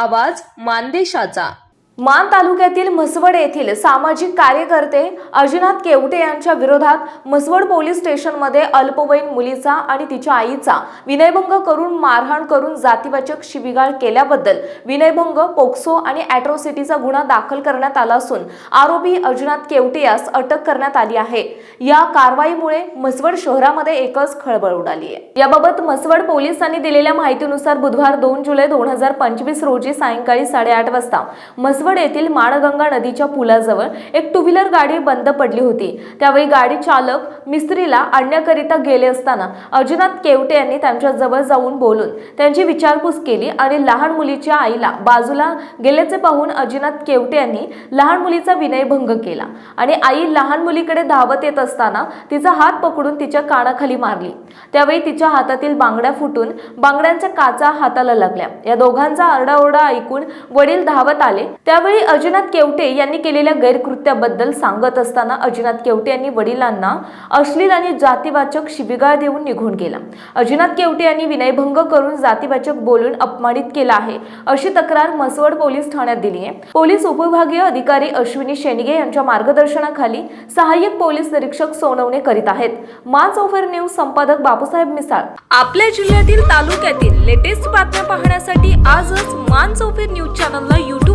आवाज मानदेशाचा. मान तालुक्यातील म्हसवड येथील सामाजिक कार्यकर्ते अजिनाथ केवटे यांच्या विरोधात म्हसवड पोलीस स्टेशनमध्ये अल्पवयीन मुलीचा आणि तिच्या आईचा विनयभंग करून मारहाण करून जातीवाचक शिबिगाळ केल्याबद्दल विनयभंग पोक्सो आणि अॅट्रॉसिटीचा गुन्हा दाखल करण्यात आला असून आरोपी अजिनाथ केवटे यास अटक करण्यात आली आहे. या कारवाईमुळे म्हसवड शहरामध्ये एकच खळबळ उडाली आहे. याबाबत म्हसवड पोलिसांनी दिलेल्या माहितीनुसार बुधवार दोन जुलै दोन हजार पंचवीस रोजी सायंकाळी साडेआठ वाजता म्हसवड येथील माणगंगा नदीच्या पुलाजवळ एक टू व्हीलर गाडी बंद पडली होती. त्यावेळी गाडी चालक मिस्त्रीला आणण्याकरिता गेले असताना अजिनाथ केवटे यांनी त्यांच्या जवळ जाऊन बोलून त्यांची विचारपूस केली आणि लहान मुलीच्या आईला बाजूला गेल्याचे पाहून अजिनाथ केवटे यांनी लहान मुलीचा विनयभंग केला आणि आई लहान मुलीकडे धावत येत असताना तिचा हात पकडून तिच्या कानाखाली मारली. त्यावेळी तिच्या हातातील बांगड्या फुटून बांगड्यांच्या काचा हाताला लागल्या. या दोघांचा आरडाओरडा ऐकून वडील धावत आले. त्यावेळी अजिनाथ केवटे यांनी केलेल्या गैरकृत्याबद्दल सांगत असताना अजिनाथ केवटे यांनी वडिलांना अश्लील आणि जातीवाचक शिबिगाळ देऊन निघून गेला. अजिनाथ केवटे यांनी विनयभंग करून जातीवाचक बोलून अपमानित केला आहे अशी तक्रार म्हसवड पोलीस ठाण्यात दिली आहे पोलीस उपविभागीय अधिकारी अश्विनी शेंडगे यांच्या मार्गदर्शनाखाली सहाय्यक पोलीस निरीक्षक सोनवणे करीत आहेत. मा चौफेर न्यूज संपादक बापूसाहेब मिसाळ. आपल्या जिल्ह्यातील तालुक्यातील लेटेस्ट बातम्या पाहण्यासाठी आजच मान चौफेर न्यूज चॅनलला